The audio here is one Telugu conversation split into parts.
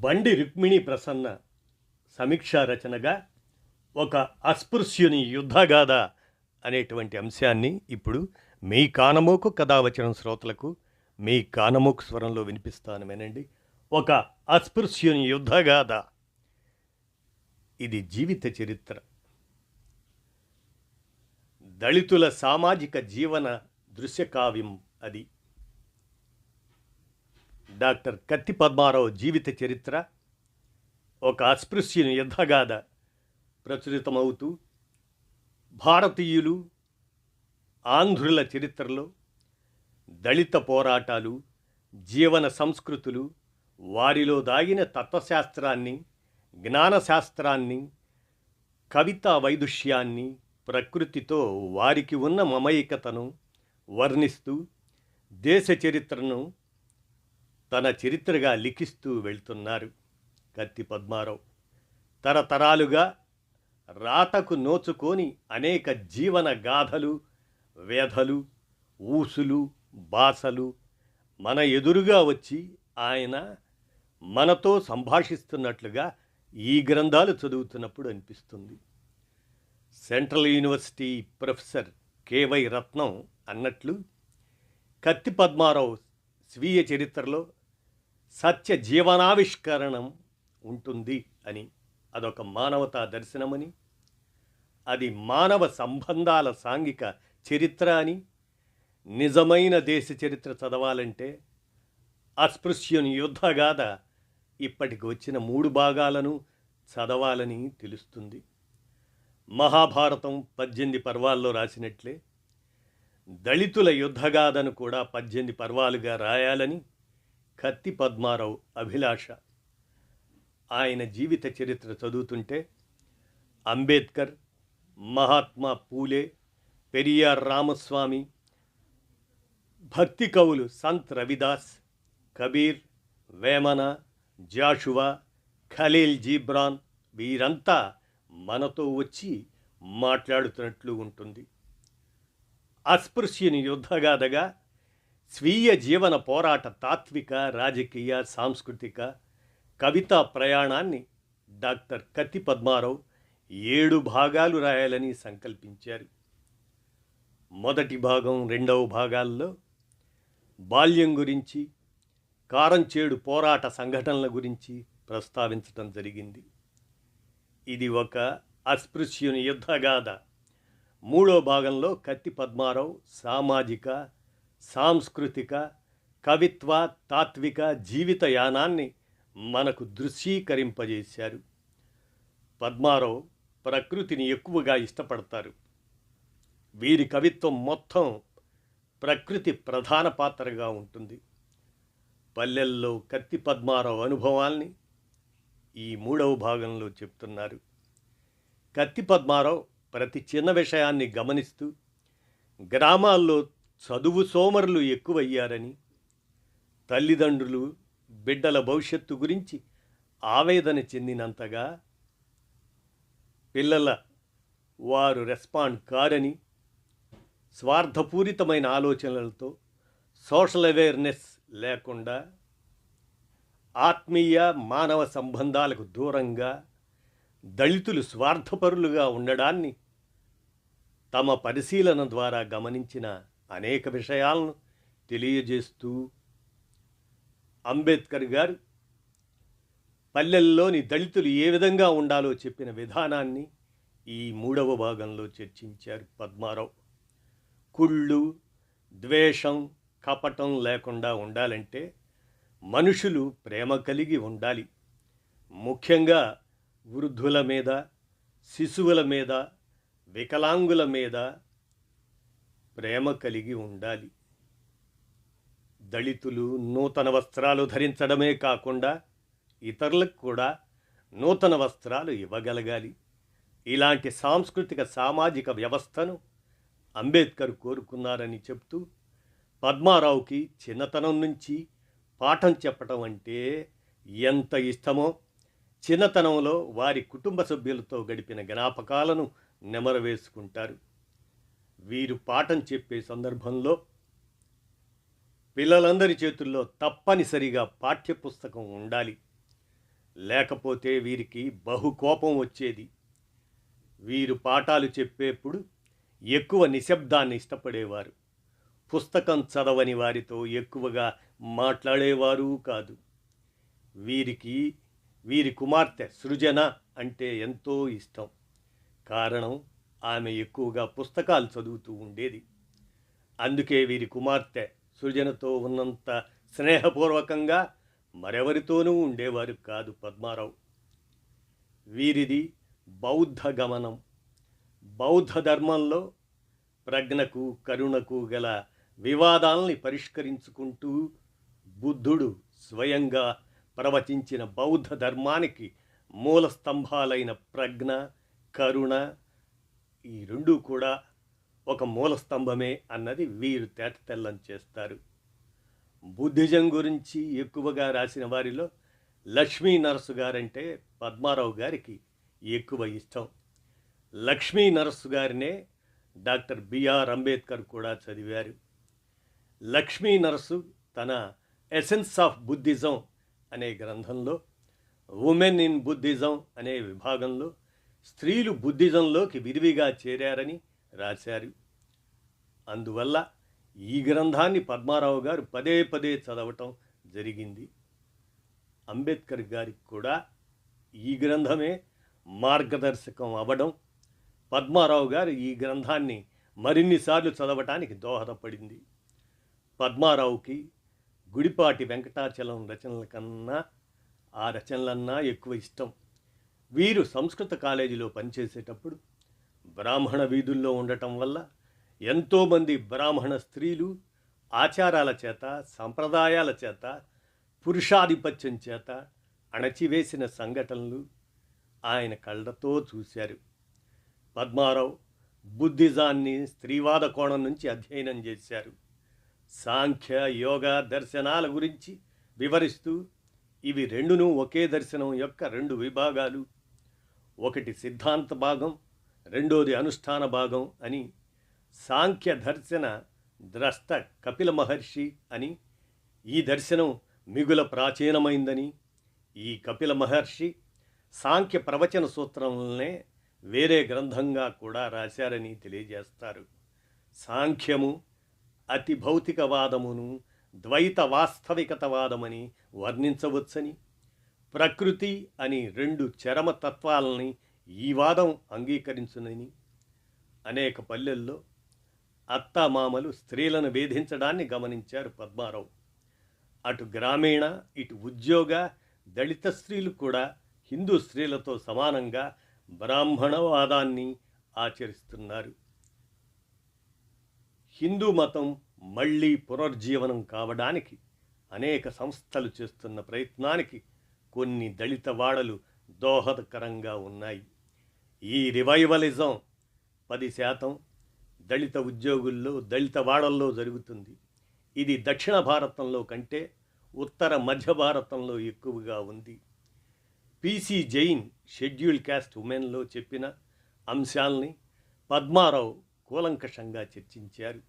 బండి రుక్మిణి ప్రసన్న సమీక్షా రచనగా ఒక అస్పృశ్యుని యుద్ధగాథ అనేటువంటి అంశాన్ని ఇప్పుడు మీ కానమోకు కథావచనం శ్రోతలకు మీ కానమోకు స్వరంలో వినిపిస్తాను వినండి ఒక అస్పృశ్యుని యుద్ధగాథ. ఇది జీవిత చరిత్ర. దళితుల సామాజిక జీవన దృశ్యకావ్యం అది. డాక్టర్ కత్తి పద్మారావు జీవిత చరిత్ర ఒక అస్పృశ్యుని యుద్ధగాథ ప్రచురితమవుతూ భారతీయులు ఆంధ్రుల చరిత్రలో దళిత పోరాటాలు జీవన సంస్కృతులు వారిలో దాగిన తత్వశాస్త్రాన్ని జ్ఞానశాస్త్రాన్ని కవితా వైదుష్యాన్ని ప్రకృతితో వారికి ఉన్న మమైకతను వర్ణిస్తూ దేశ చరిత్రను తన చరిత్రగా లిఖిస్తూ వెళ్తున్నారు కత్తి పద్మారావు. తరతరాలుగా రాతకు నోచుకొని అనేక జీవన గాథలు వేధలు ఊసులు బాసలు మన ఎదురుగా వచ్చి ఆయన మనతో సంభాషిస్తున్నట్లుగా ఈ గ్రంథాలు చదువుతున్నప్పుడు అనిపిస్తుంది. Central university professor K Y Ratnam అన్నట్లు కత్తి పద్మారావు స్వీయ చరిత్రలో సత్య జీవనావిష్కరణం ఉంటుంది అని. అదొక మానవతా దర్శనమని. అది మానవ సంబంధాల సాంఘిక చరిత్ర అని. నిజమైన దేశ చరిత్ర చదవాలంటే అస్పృశ్యుని యుద్ధగాథ ఇప్పటికి వచ్చిన మూడు భాగాలను చదవాలని తెలుస్తుంది. మహాభారతం పద్దెనిమిది పర్వాల్లో రాసినట్లే. దళితుల యుద్ధగాథను కూడా పద్దెనిమిది పర్వాలుగా రాయాలని కత్తి పద్మారావు అభిలాష. ఆయన జీవిత చరిత్ర చదువుతుంటే అంబేద్కర్ మహాత్మా పూలే పెరియార్ రామస్వామి భక్తి కవులు సంత్ రవిదాస్ కబీర్ వేమన జాషువా ఖలీల్ జీబ్రాన్ వీరంతా మనతో వచ్చి మాట్లాడుతున్నట్లు ఉంటుంది. అస్పృశ్యుని యుద్ధగాథగా స్వీయ జీవన పోరాట తాత్విక రాజకీయ సాంస్కృతిక కవితా ప్రయాణాన్ని డాక్టర్ కత్తి పద్మారావు ఏడు భాగాలు రాయాలని సంకల్పించారు. మొదటి భాగం రెండవ భాగాల్లో బాల్యం గురించి కారంచేడు పోరాట సంఘటనల గురించి ప్రస్తావించటం జరిగింది. ఇది ఒక అస్పృశ్యుని యుద్ధగాథ. మూడో భాగంలో కత్తి పద్మారావు సామాజిక సాంస్కృతిక కవిత్వ తాత్విక జీవిత యానాన్ని మనకు దృశ్యీకరింపజేశారు పద్మారావు ప్రకృతిని ఎక్కువగా ఇష్టపడతారు. వీరి కవిత్వం మొత్తం ప్రకృతి ప్రధాన పాత్రగా ఉంటుంది. పల్లెల్లో కత్తి పద్మారావు అనుభవాల్ని ఈ మూడవ భాగంలో చెప్తున్నారు. కత్తి పద్మారావు ప్రతి చిన్న విషయాన్ని గమనిస్తూ గ్రామాల్లో చదువు సోమరులు ఎక్కువయ్యారని తల్లిదండ్రులు బిడ్డల భవిష్యత్తు గురించి ఆవేదన చెందినంతగా పిల్లల వారు రెస్పాండ్ కారని స్వార్థపూరితమైన ఆలోచనలతో సోషల్ అవేర్నెస్ లేకుండా ఆత్మీయ మానవ సంబంధాలకు దూరంగా దళితులు స్వార్థపరులుగా ఉండడాన్ని తమ పరిశీలన ద్వారా గమనించిన అనేక విషయాలను తెలియజేస్తూ అంబేద్కర్ గారు పల్లెల్లోని దళితులు ఏ విధంగా ఉండాలో చెప్పిన విధానాన్ని ఈ మూడవ భాగంలో చర్చించారు పద్మారావు. కుళ్ళు ద్వేషం కపటం లేకుండా ఉండాలంటే మనుషులు ప్రేమ కలిగి ఉండాలి. ముఖ్యంగా వృద్ధుల మీద శిశువుల మీద వికలాంగుల మీద ప్రేమ కలిగి ఉండాలి. దళితులు నూతన వస్త్రాలు ధరించడమే కాకుండా ఇతరులకు కూడా నూతన వస్త్రాలు ఇవ్వగలగాలి. ఇలాంటి సాంస్కృతిక సామాజిక వ్యవస్థను అంబేద్కర్ కోరుకున్నారని చెప్తూ పద్మారావుకి చిన్నతనం నుంచి పాఠం చెప్పటం అంటే ఎంత ఇష్టమో చిన్నతనంలో వారి కుటుంబ సభ్యులతో గడిపిన జ్ఞాపకాలను నెమరవేసుకుంటారు వీరు పాఠం చెప్పే సందర్భంలో పిల్లలందరి చేతుల్లో తప్పనిసరిగా పాఠ్యపుస్తకం ఉండాలి. లేకపోతే వీరికి బహు కోపం వచ్చేది. వీరు పాఠాలు చెప్పేప్పుడు ఎక్కువ నిశ్శబ్దాన్ని ఇష్టపడేవారు. పుస్తకం చదవని వారితో ఎక్కువగా మాట్లాడేవారు కాదు. వీరికి వీరి కుమార్తె సృజన అంటే ఎంతో ఇష్టం. కారణం ఆమె ఎక్కువగా పుస్తకాలు చదువుతూ ఉండేది. అందుకే వీరి కుమార్తె సృజనతో ఉన్నంత స్నేహపూర్వకంగా మరెవరితోనూ ఉండేవారు కాదు పద్మారావు. వీరిది బౌద్ధ గమనం. బౌద్ధ ధర్మంలో ప్రజ్ఞకు కరుణకు గల వివాదాల్ని పరిష్కరించుకుంటూ బుద్ధుడు స్వయంగా ప్రవచించిన బౌద్ధ ధర్మానికి మూల స్తంభాలైన ప్రజ్ఞ కరుణ ఈ రెండు కూడా ఒక మూల స్తంభమే అన్నది వీరు తేటతెల్లం చేస్తారు. బుద్ధిజం గురించి ఎక్కువగా రాసిన వారిలో లక్ష్మీ నరసు గారంటే పద్మారావు గారికి ఎక్కువ ఇష్టం. లక్ష్మీ నరసు గారినే డాక్టర్ బిఆర్ అంబేద్కర్ కూడా చదివారు. లక్ష్మీ నరసు తన ఎసెన్స్ ఆఫ్ బుద్ధిజం అనే గ్రంథంలో ఉమెన్ ఇన్ బుద్ధిజం అనే విభాగంలో స్త్రీలు బుద్ధిజంలోకి విరివిగా చేరారని రాశారు. అందువల్ల ఈ గ్రంథాన్ని పద్మారావు గారు పదే పదే చదవటం జరిగింది. అంబేద్కర్ గారికి కూడా ఈ గ్రంథమే మార్గదర్శకం అవ్వడం పద్మారావు గారు ఈ గ్రంథాన్ని మరిన్నిసార్లు చదవటానికి దోహదపడింది. పద్మారావుకి గుడిపాటి వెంకటాచలం రచనల కన్నా ఆ రచనలన్నా ఎక్కువ ఇష్టం. వీరు సంస్కృత కాలేజీలో పనిచేసేటప్పుడు బ్రాహ్మణ వీధుల్లో ఉండటం వల్ల ఎంతోమంది బ్రాహ్మణ స్త్రీలు ఆచారాల చేత సంప్రదాయాల చేత పురుషాధిపత్యం చేత అణచివేసిన సంఘటనలు ఆయన కళ్ళతో చూశారు. పద్మారావు బుద్ధిజాన్ని స్త్రీవాద కోణం నుంచి అధ్యయనం చేశారు. సాంఖ్య యోగ దర్శనాల గురించి వివరిస్తూ ఇవి రెండును ఒకే దర్శనం యొక్క రెండు విభాగాలు ఒకటి సిద్ధాంత భాగం రెండోది అనుష్ఠాన భాగం అని సాంఖ్య దర్శన ద్రష్ట కపిల మహర్షి అని ఈ దర్శనం మిగుల ప్రాచీనమైందని ఈ కపిల మహర్షి సాంఖ్య ప్రవచన సూత్రంలోనే వేరే గ్రంథంగా కూడా రాశారని తెలియజేస్తారు. సాంఖ్యము అతి భౌతికవాదమును ద్వైత వాస్తవికతవాదమని వర్ణించవచ్చని ప్రకృతి అని రెండు చరమ తత్వాలని ఈ వాదం అంగీకరించునని. అనేక పల్లెల్లో అత్తామామలు స్త్రీలను వేధించడాన్ని గమనించారు పద్మారావు. అటు గ్రామీణ ఇటు ఉద్యోగ దళిత స్త్రీలు కూడా హిందూ స్త్రీలతో సమానంగా బ్రాహ్మణవాదాన్ని ఆచరిస్తున్నారు. హిందూ మతం మళ్ళీ పునర్జీవనం కావడానికి అనేక సంస్థలు చేస్తున్న ప్రయత్నానికి కొన్ని దళిత వాడలు దోహదకరంగా ఉన్నాయి. ఈ రివైవలిజం పది శాతం దళిత ఉద్యోగుల్లో దళిత వాడల్లో జరుగుతుంది. ఇది దక్షిణ భారతంలో కంటే ఉత్తర మధ్య భారతంలో ఎక్కువగా ఉంది. పీసీ జైన్ షెడ్యూల్ క్యాస్ట్ ఉమెన్లో చెప్పిన అంశాల్ని పద్మారావు కూలంకషంగా చర్చించారు.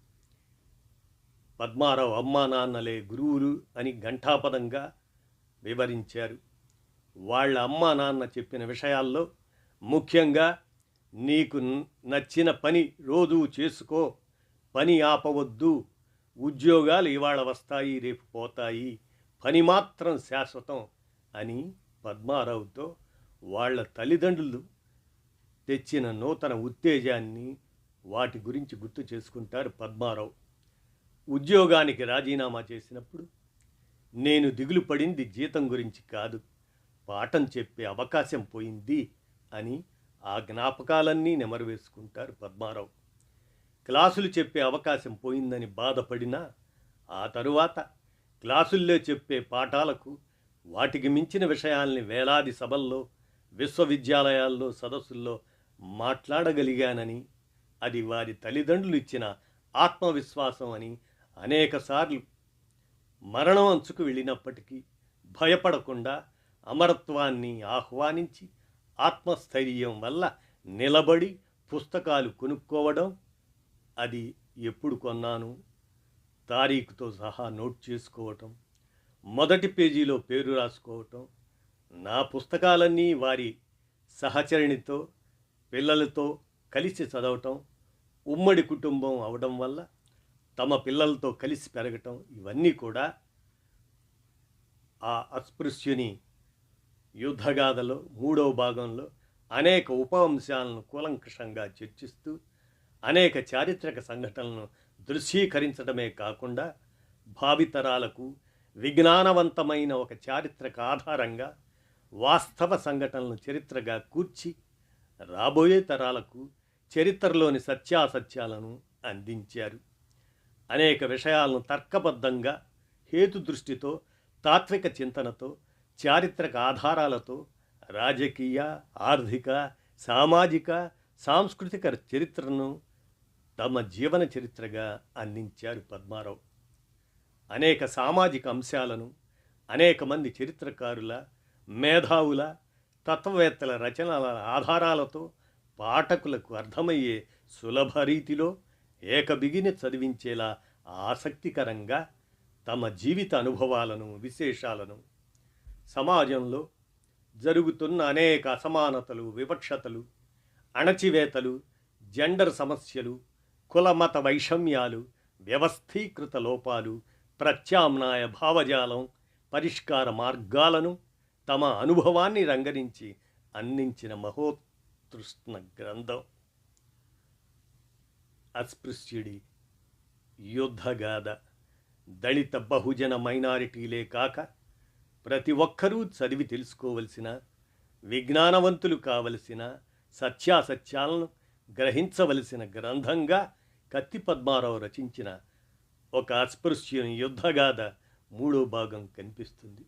పద్మారావు అమ్మా నాన్నలే గురువులు అని ఘంటాపదంగా వివరించారు. వాళ్ళ అమ్మా నాన్న చెప్పిన విషయాల్లో ముఖ్యంగా నీకు నచ్చిన పని రోజు చేసుకో పని ఆపవద్దు ఉద్యోగాలు ఇవాళ వస్తాయి రేపు పోతాయి పని మాత్రం శాశ్వతం అని పద్మారావుతో వాళ్ళ తల్లిదండ్రులు తెచ్చిన నూతన ఉత్తేజాన్ని వాటి గురించి గుర్తు చేసుకుంటారు పద్మారావు. ఉద్యోగానికి రాజీనామా చేసినప్పుడు నేను దిగులు పడింది జీతం గురించి కాదు. పాఠం చెప్పే అవకాశం పోయింది అని ఆ జ్ఞాపకాలన్నీ నెమరు వేసుకుంటారు పద్మారావు. క్లాసులు చెప్పే అవకాశం పోయిందని బాధపడినా ఆ తరువాత క్లాసుల్లో చెప్పే పాఠాలకు వాటికి మించిన విషయాల్ని వేలాది సభల్లో విశ్వవిద్యాలయాల్లో సదస్సుల్లో మాట్లాడగలిగానని అది వారి తల్లిదండ్రులు ఇచ్చిన ఆత్మవిశ్వాసం అని అనేకసార్లు మరణం అంచుకు వెళ్ళినప్పటికీ భయపడకుండా అమరత్వాన్ని ఆహ్వానించి ఆత్మస్థైర్యం వల్ల నిలబడి పుస్తకాలు కొనుక్కోవడం అది ఎప్పుడు కొన్నాను తారీఖుతో సహా నోట్ చేసుకోవటం మొదటి పేజీలో పేరు రాసుకోవటం నా పుస్తకాలన్నీ వారి సహచరిణితో పిల్లలతో కలిసి చదవటం ఉమ్మడి కుటుంబం అవడం వల్ల తమ పిల్లలతో కలిసి పెరగటం ఇవన్నీ కూడా ఆ అస్పృశ్యుని యుద్ధగాథలో మూడవ భాగంలో అనేక ఉపవంశాలను కూలంకషంగా చర్చిస్తూ అనేక చారిత్రక సంఘటనలను దృశ్యీకరించడమే కాకుండా భావితరాలకు విజ్ఞానవంతమైన ఒక చారిత్రక ఆధారంగా వాస్తవ సంఘటనలను చరిత్రగా కూర్చి రాబోయే తరాలకు చరిత్రలోని సత్యాసత్యాలను అందించారు. అనేక విషయాలను తర్కబద్ధంగా హేతు దృష్టితో తాత్విక చింతనతో చారిత్రక ఆధారాలతో రాజకీయ ఆర్థిక సామాజిక సాంస్కృతిక చరిత్రను తమ జీవన చరిత్రగా అందించారు పద్మారావు. అనేక సామాజిక అంశాలను అనేక మంది చరిత్రకారుల మేధావుల తత్వవేత్తల రచనల ఆధారాలతో పాఠకులకు అర్థమయ్యే సులభ రీతిలో ఏకబిగిని చదివించేలా ఆసక్తికరంగా తమ జీవిత అనుభవాలను విశేషాలను సమాజంలో జరుగుతున్న అనేక అసమానతలు వివక్షతలు అణచివేతలు జెండర్ సమస్యలు కులమత వైషమ్యాలు వ్యవస్థీకృత లోపాలు ప్రత్యామ్నాయ భావజాలం పరిష్కార మార్గాలను తమ అనుభవాన్ని రంగరించి అందించిన మహోత్కృష్ణ గ్రంథం. అస్పృశ్యుడి యుద్ధగాథ. దళిత బహుజన మైనారిటీలే కాక ప్రతి ఒక్కరూ చదివి తెలుసుకోవలసిన విజ్ఞానవంతులు కావలసిన సత్యాసత్యాలను గ్రహించవలసిన గ్రంథంగా కత్తి పద్మారావు రచించిన ఒక అస్పృశ్యుని యుద్ధగాథ మూడో భాగం కనిపిస్తుంది.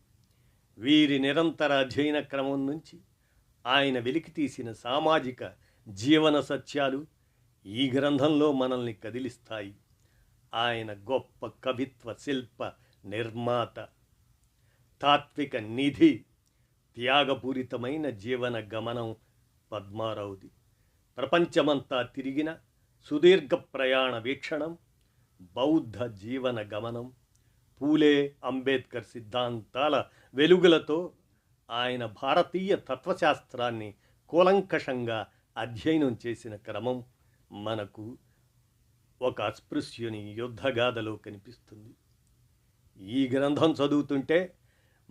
వీరి నిరంతర అధ్యయన క్రమం నుంచి ఆయన వెలికి తీసిన సామాజిక జీవన సత్యాలు ఈ గ్రంథంలో మనల్ని కదిలిస్తాయి. ఆయన గొప్ప కవిత్వ శిల్ప నిర్మాత. తాత్విక నిధి త్యాగపూరితమైన జీవన గమనం పద్మారావుది. ప్రపంచమంతా తిరిగిన సుదీర్ఘ ప్రయాణ వీక్షణం బౌద్ధ జీవన గమనం పూలే అంబేద్కర్ సిద్ధాంతాల వెలుగులతో ఆయన భారతీయ తత్వశాస్త్రాన్ని కూలంకషంగా అధ్యయనం చేసిన క్రమం మనకు ఒక అస్పృశ్యుని యుద్ధగాథలో కనిపిస్తుంది. ఈ గ్రంథం చదువుతుంటే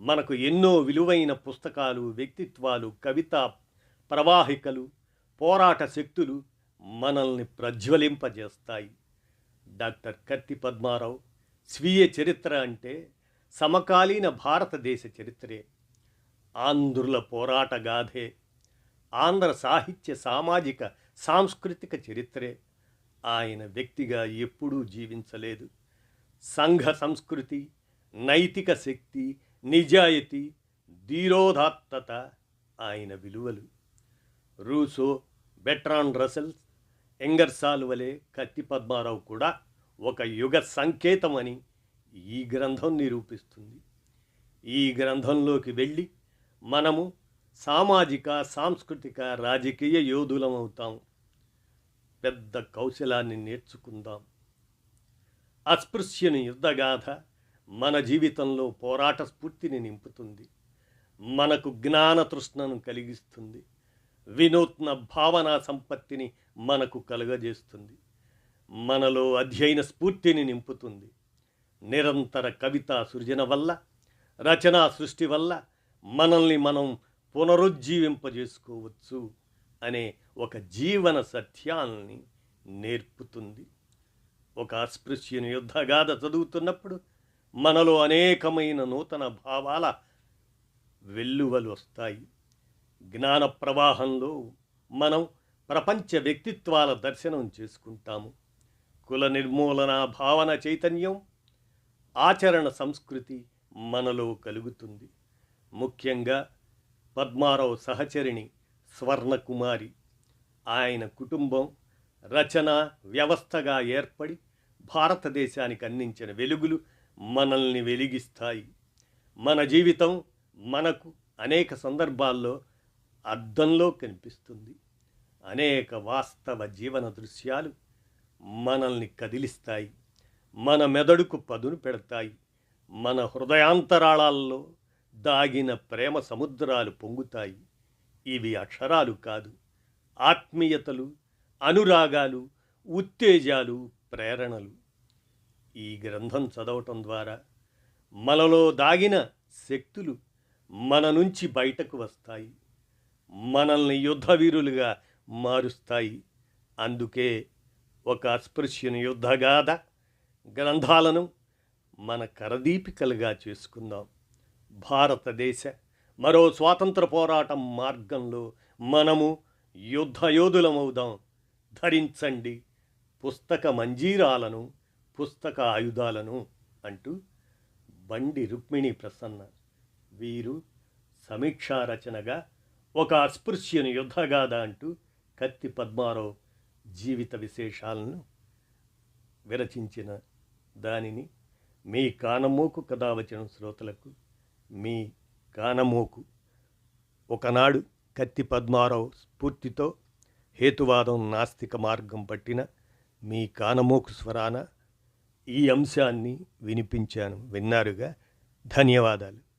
మనకు ఎన్నో విలువైన పుస్తకాలు వ్యక్తిత్వాలు కవిత ప్రవాహికలు పోరాట శక్తులు మనల్ని ప్రజ్వలింపజేస్తాయి. డాక్టర్ కత్తి పద్మారావు స్వీయ చరిత్ర అంటే సమకాలీన భారతదేశ చరిత్రే. ఆంధ్రుల పోరాట గాథే ఆంధ్ర సాహిత్య సామాజిక సాంస్కృతిక చరిత్రే. ఆయన వ్యక్తిగా ఎప్పుడూ జీవించలేదు. సంఘ సంస్కృతి నైతిక శక్తి నిజాయితీ ధీరోధాత్తత ఆయన విలువలు. రూసో బెట్రాన్ రసెల్ ఎంగర్సాల్ వలె కత్తి పద్మారావు కూడా ఒక యుగ సంకేతం అని ఈ గ్రంథం నిరూపిస్తుంది. ఈ గ్రంథంలోకి వెళ్ళి మనము సామాజిక సాంస్కృతిక రాజకీయ యోధులమవుతాం పెద్ద కౌశలాన్ని నేర్చుకుందాం. అస్పృశ్యుని యుద్ధగాథ మన జీవితంలో పోరాట స్ఫూర్తిని నింపుతుంది. మనకు జ్ఞాన తృష్ణను కలిగిస్తుంది. వినూత్న భావనా సంపత్తిని మనకు కలుగజేస్తుంది. మనలో అధ్యయన స్ఫూర్తిని నింపుతుంది. నిరంతర కవితా సృజన వల్ల రచనా సృష్టి వల్ల మనల్ని మనం పునరుజ్జీవింపజేసుకోవచ్చు అనే ఒక జీవన సత్యాల్ని నేర్పుతుంది. ఒక అస్పృశ్యుని యుద్ధగాథ చదువుతున్నప్పుడు మనలో అనేకమైన నూతన భావాల వెల్లువలు వస్తాయి. జ్ఞాన ప్రవాహంలో మనం ప్రపంచ వ్యక్తిత్వాల దర్శనం చేసుకుంటాము. కుల నిర్మూలన భావన చైతన్యం ఆచరణ సంస్కృతి మనలో కలుగుతుంది. ముఖ్యంగా పద్మారావు సహచరిణి స్వర్ణకుమారి ఆయన కుటుంబం రచన వ్యవస్థగా ఏర్పడి భారతదేశానికి అందించిన వెలుగులు మనల్ని వెలిగిస్తాయి. మన జీవితం మనకు అనేక సందర్భాల్లో అద్దంలో కనిపిస్తుంది. అనేక వాస్తవ జీవన దృశ్యాలు మనల్ని కదిలిస్తాయి. మన మెదడుకు పదును పెడతాయి. మన హృదయాంతరాళాల్లో దాగిన ప్రేమ సముద్రాలు పొంగుతాయి. ఇవి అక్షరాలు కాదు ఆత్మీయతలు అనురాగాలు ఉత్తేజాలు ప్రేరణలు. ఈ గ్రంథం చదవటం ద్వారా మనలో దాగిన శక్తులు మన నుంచి బయటకు వస్తాయి. మనల్ని యుద్ధవీరులుగా మారుస్తాయి. అందుకే ఒక అస్పృశ్యని యుద్ధగాథ గ్రంథాలను మన కరదీపికలుగా చేసుకుందాం. భారతదేశ మరో స్వాతంత్ర పోరాటం మార్గంలో మనము యుద్ధయోధులమవుదాం. ధరించండి. పుస్తక మంజీరాలను పుస్తక ఆయుధాలను అంటూ బండి రుక్మిణి ప్రసన్న వీరు సమీక్షా రచనగా ఒక అస్పృశ్యని యుద్ధగాథ అంటూ కత్తి పద్మారావు జీవిత విశేషాలను విరచించిన దానిని మీ కానమోకు కథ శ్రోతలకు మీ కానమోకు ఒకనాడు కత్తి పద్మారావు స్ఫూర్తితో హేతువాదం నాస్తిక మార్గం పట్టిన మీ కానమోకు స్వరాన ఈ అంశాన్ని వినిపించాను. విన్నారుగా? ధన్యవాదాలు.